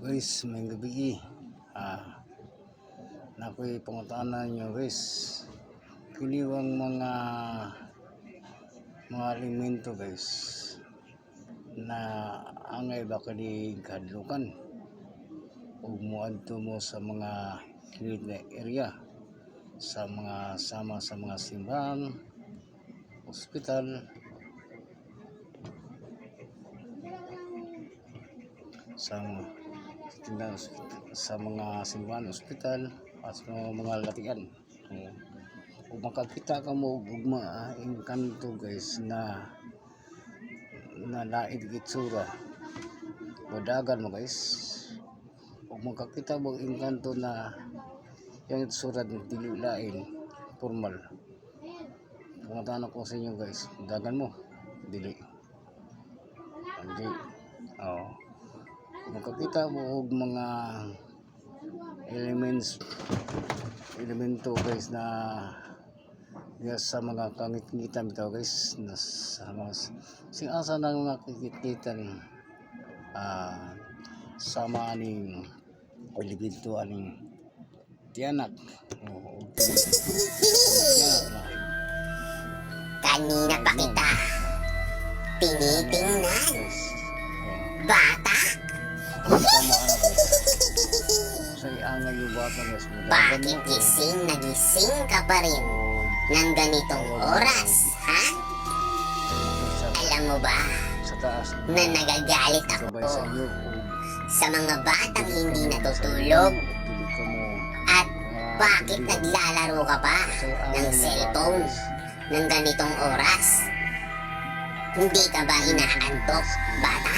guys, may gabi ah, na ako'y pangutanan nyo guys. Kiliwang mga mga alimento guys na angay baka di kadlukan? Ug muadto mo sa mga kilid na area? Sa mga sama sa mga simbahan ospital? Sa mga tindahan, sa mga simbahan, ospital, at sa mga latian. Hmm. Kung makakita ka mo ug maaing kanto guys na na laid gitsura. Wadagan mo guys. Kung makakita mo ang kanto na yung itsura ng dili lain formal. Pumuntahan ako sa inyo guys. Dagan mo. Dili. Hindi. Oo makakita mo og mga elements elemento guys na nga sa mga kangit-ngitan bitaw guys na sa mga sing asa nang mga kangit-ngitan ah sama aning elemento aning tiyanak o og tiyanak na Kanina pa kita. Tinitingnan. guys Sa iangay yung bata bakit gising na gising ka pa rin ng ganitong oras, ha? Alam mo ba na nagagalit ako sa mga batang hindi natutulog at bakit naglalaro ka pa ng cellphone ng ganitong oras? Hindi ka ba inaantok, bata?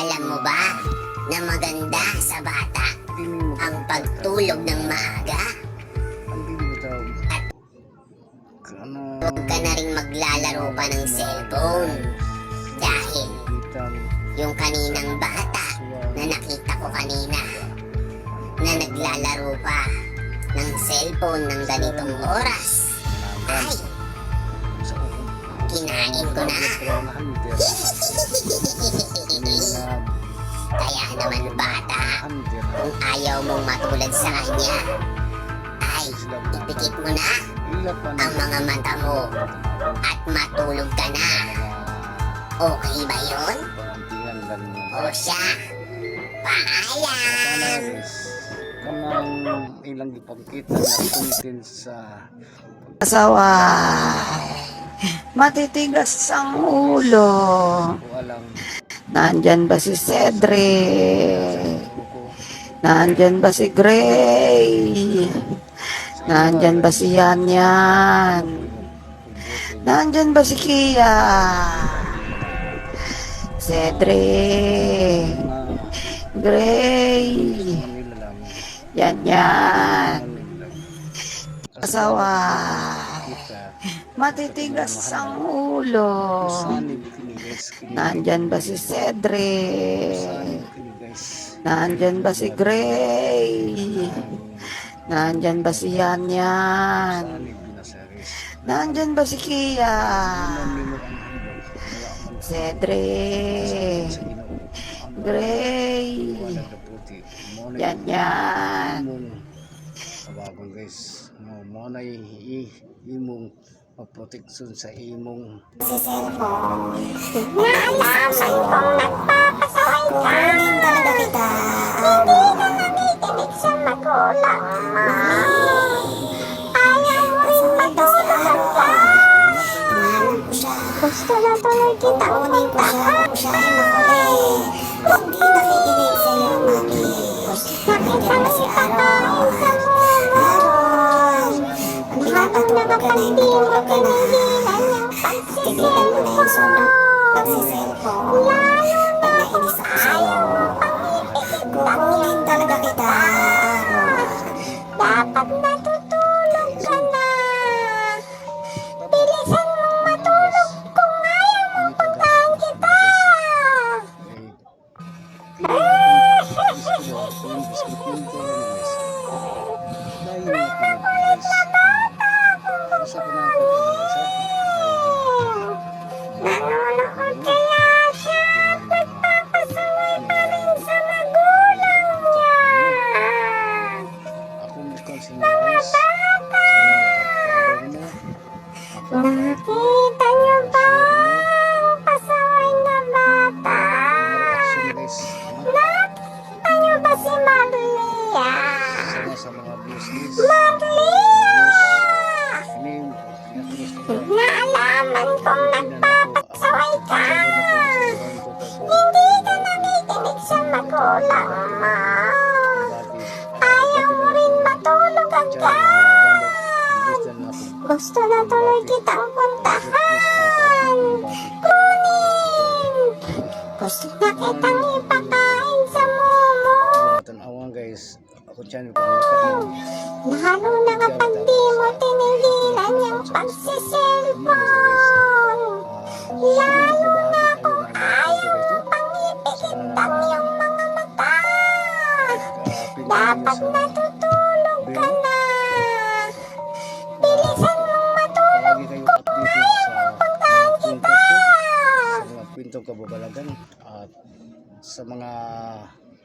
Alam mo ba na maganda sa bata ang pagtulog ng maaga? Ano? Huwag ka na rin maglalaro pa ng cellphone. Dahil yung kaninang bata na nakita ko kanina na naglalaro pa ng cellphone ng ganitong oras. Ay, kinain ko na. Kaya naman bata, kung ayaw mong matulad sa kanya, ay ipikit mo na ang mga mata mo at matulog ka na. Okay ba yun? O siya, paalam! kanang ilang ipagkita na content sa asawa. Matitigas ang ulo. alam Nandyan ba si Cedric? Nandyan ba si Gray? Nandyan ba si Yan Yan? Nandyan ba si Kia? Cedric? Gray? Yan Yan? Asawa. Matitigas ang ulo. Nandyan ba si Cedric? Nandyan ba si Gray? Nandyan ba si Yan Yan? Nandyan ba si Kia? Cedric? Gray? Yan Yan? imong kabagon guys mo na imong protection sa imong Naalaman kong nagpapasaway ka. Kunin talaga kita. Hindi ka nakikinig sa magulang mo. Ayaw rin matulog ka. Gusto na tuloy kita puntahan. Hindi nakikinig sa'yo, mami. Nakita si kakain sa. Habang nakapagdimog, tinigilan niyang Tigilan mo na yung sobrang pagsiselfon. na Pag nainis ako sa'yo, mo kukunin talaga kita. Dapat natutulog ka na. Bilisan mong matulog kung ayaw mong pagtaan kita. Nanonood kaya Nagpapasaway pa rin channel ko. Ano Lalo na kapag di mo tinigilan yung pagsiselfone. Lalo na kung ayaw mo pang ipikitan yung mga mata. Dapat natutulog ka na. Bilisan mong matulog mga kwento ko, sa mga kwentong kababalagan at sa mga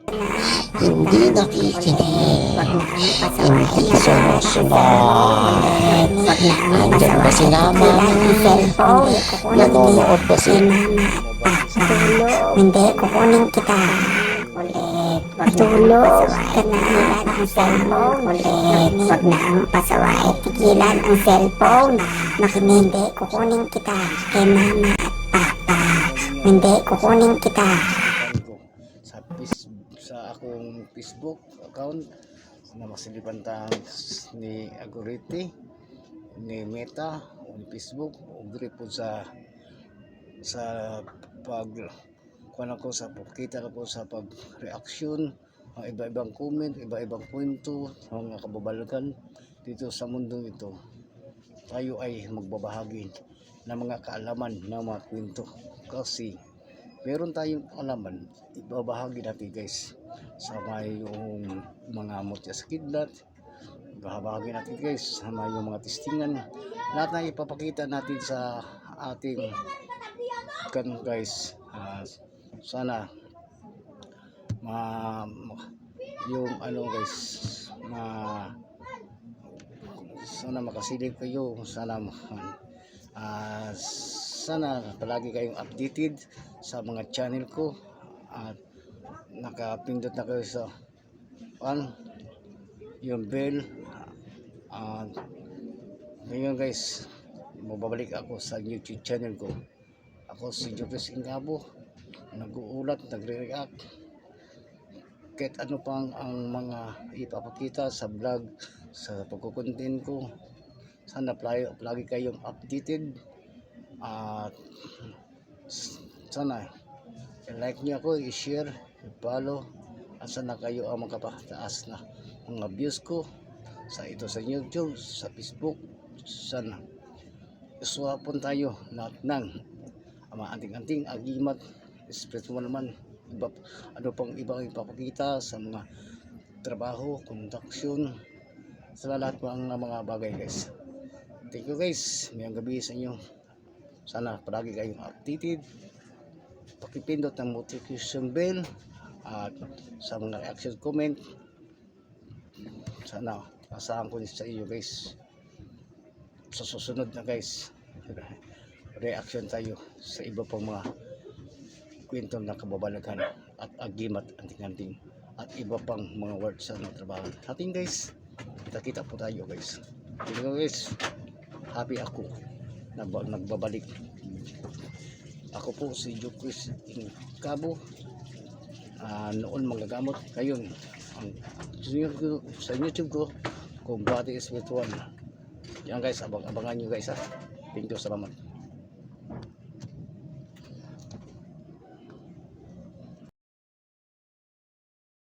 Hindi nakikinig. Hindi sumusunod. Nandyan ba si Mama? Nanonood ba si Hindi, kukunin kita. Ulit. Matulog ka na. ang cellphone. Ulit. Huwag na ang pasaway. Tigilan ang cellphone. Makinig. Kukunin kita. Kay mama at papa. Hindi, kukunin kita. Akong Facebook account na masilipan tang ni Agoriti ni Meta o ni Facebook o diri sa sa pag kuan ako sa pagkita ko sa pag reaction ang iba-ibang comment, iba-ibang kwento, mga kababalagan dito sa mundong ito. Tayo ay magbabahagi ng mga kaalaman ng mga kwento kasi meron tayong alaman, ibabahagi natin guys. Sa yung mga mutya sa kidlat, ibabahagi natin guys. Sa yung mga testingan, lahat na ipapakita natin sa ating kan guys, Ah, sana ma, ma- yung ano guys, ma sana makasilip kayo, sana Ah, sana palagi kayong updated sa mga channel ko. At nakapindot na kayo sa on yung bell. At ngayon guys mababalik ako sa youtube channel ko. Ako si Jopes Ingabo. Nag-uulat, nagre-react. Kahit ano pang ang mga ipapakita sa vlog sa pagkukontent ko sana palagi kayong updated at sana i-like niyo ako, i-share, i-follow. At sana kayo ang makapataas na mga views ko sa ito sa YouTube, sa Facebook. Sana. Iswapon tayo lahat ng mga anting-anting agimat spiritual naman. Iba, ano pang ibang ipapakita sa mga trabaho, kontraksyon sa lahat ng mga bagay guys. Thank you guys. Mayang gabi sa inyo. Sana palagi kayong updated. Pakipindot ng notification bell at sa mga reaction comment. Sana asahan ko sa iyo guys. Sa susunod na guys. Reaction tayo sa iba pang mga kwento ng kababalagan at agimat anting-anting at iba pang mga words sa trabaho. Ating guys, kita-kita po tayo guys. You guys happy ako nagbabalik. Ako po si Jokris Cabo. Ah, noon magagamot ngayon ang YouTube ko, sa YouTube ko kung Body Spiritual. Yan guys, abang-abangan nyo guys ha. Thank you, salamat.